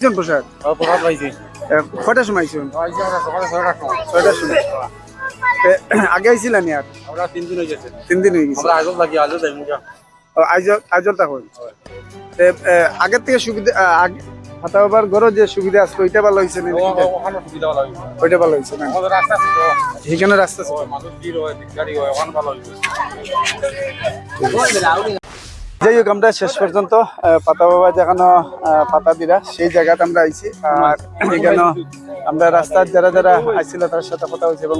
পাইছি এ, কয়টার সময় আইসুন ছয়টার সময়। আগে আইছিলেন আর আমরা তিন দিন হয়ে গেছে। তিন দিন হয়ে গেছে। আমরা আজও লাগি আজও যাই মুখা ও, আইজল আইজল তখন তে, এ, আগের থেকে সুবিধা আ, আগে হাতা বাবার ঘরও যে সুবিধা আসলো ওইটা ভালো হয়েছে না ওইটা ভালো হয়েছে না? রাস্তা ছিল সেখানে রাস্তা ছিল। হয় মানুষ ভিড় হয় গাড়ি হয় ওখানে ভালো হয়েছে যাই হোক, আমরা শেষ পর্যন্ত পাতা বাবা যেখানে পাতা দিরা, সেই জায়গাতে আমরা আইছি। আর এখানে আমরা রাস্তার যারা যারা আইছিল তার সাথে কথা হয়েছে এবং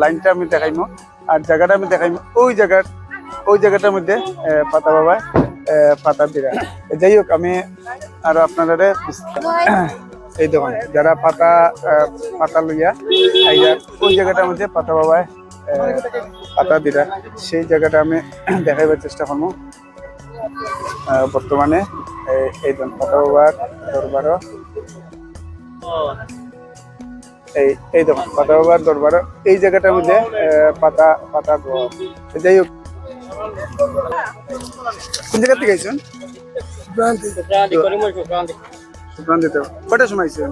লাইনটা আমি দেখাইমো। আর জায়গাটা আমি দেখাইমো। ওই জায়গার, ওই জায়গাটার মধ্যে পাতা বাবা পাতা দিরা। যাই হোক, আমি আর আপনারা এই দেখুন, যারা পাতা পাতা লইয়া ওই জায়গাটার মধ্যে পাতা বাবায় পাতা দিরা। সেই জায়গাটা আমি দেখাইবার চেষ্টা করব বর্তমানে এই- পাতা দরবারও। এই এই দেখুন পাতা বাবার দরবারও। এই জায়গাটার মধ্যে পাতা পাতা যাই হোক। কোন জায়গা থেকে আইছেন? সুপ্রান্তিত কটার সময় আইছেন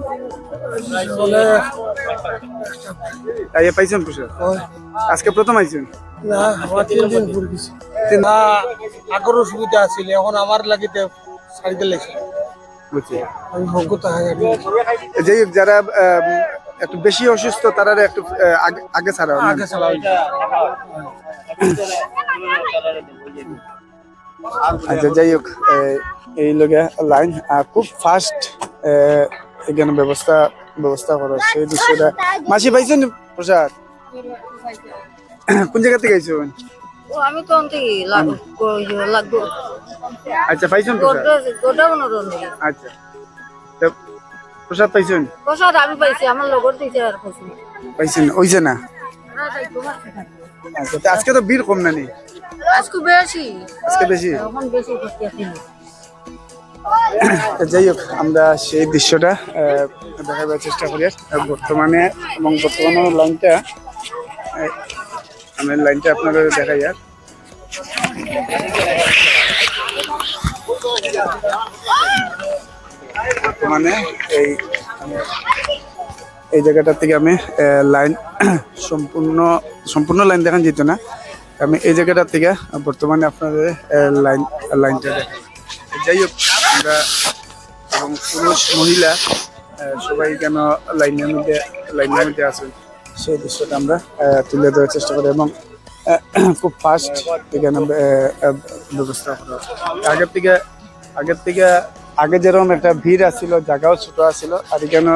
আইয়া পাইছেন প্রসাদ আজকে প্রথম আইছেন? না আমার তিন দিন ঘুরে গেছি। না আগরও সুবিধা আছিল এখন আমার লাগিতে সারিতে লেগেছে। বুঝছি। আমি ভোগ্যতা আমি যাই হোক যারা একটু বেশি অসুস্থ তারা একটু আগে- আগে ছাড়া আগে চালাও আচ্ছা যাই হোক এই- লগে লাইন খুব ফাস্ট এখানে ব্যবস্থা ব্যবস্থা করা সেই দৃশ্যটা মাসি পাইছেন প্রসাদ? কোন জায়গা থেকে আইছেন আমি তো অন্তে লাগবো আচ্ছা পাইছেন আচ্ছা। তো প্রসাদ পাইছেন? প্রসাদ আমি পাইছি আমার লগর দিতে আর পাইছি পাইছেন ওইছে না? আচ্ছা আজকে তো ভিড় কম না নি? আজকে বেশি। আজকে বেশি? এখন বেশি যাই হোক আমরা সেই দৃশ্যটা দেখাবার চেষ্টা করি। বর্তমানে এবং বর্তমানে লাইনটা আমি লাইনটা আপনাদের দেখাই আর। বর্তমানে এই এই জায়গাটা থেকে আমি লাইন সম্পূর্ণ সম্পূর্ণ লাইন দেখান যেত না আমি এই জায়গাটা থেকে বর্তমানে আপনাদের লাইন, লাইনটা যাই হোক, আমরা এবং পুরুষ, মহিলা সবাই কেন লাইনের মধ্যে লাইনের মধ্যে আছেন, সেই দৃশ্যটা আমরা তুলে ধরার চেষ্টা করি এবং খুব ফাস্ট এখানে ব্যবস্থা করা আগের থেকে আগের থেকে আগে যেরকম একটা ভিড় আসছিল জায়গাও ছোট আসছিল আর এখানে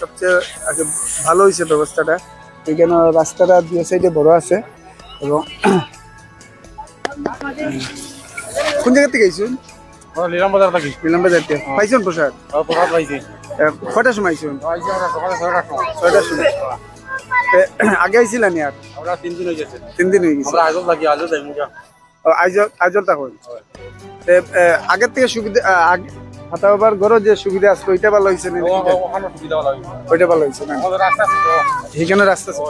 সবচেয়ে আগে ভালো হয়েছে ব্যবস্থাটা। এখানে রাস্তাটা দুই সাইডে বড় আছে। এবং কোন জায়গা থেকে আইসুন আমরা নিলাম বাজার থাকি। নিলাম বাজার থেকে। পাইছেন প্রসাদ? প্রসাদ পাইছি। এ, কয়টার সময় আইসুন ছয়টার সময়। আগে আইছিলেন আর? আমরা তিন দিন হয়ে গেছে। তিন দিন হয়ে গেছে। আমরা আজও লাগি আজও যাই মুখা তখন আগের থেকে সুবিধা হাতা বাবার ঘরও যে সুবিধা আছে ওইটা ভালো হয়েছে না? ওইটা ভালো হয়েছে না? এখানে রাস্তা ছিল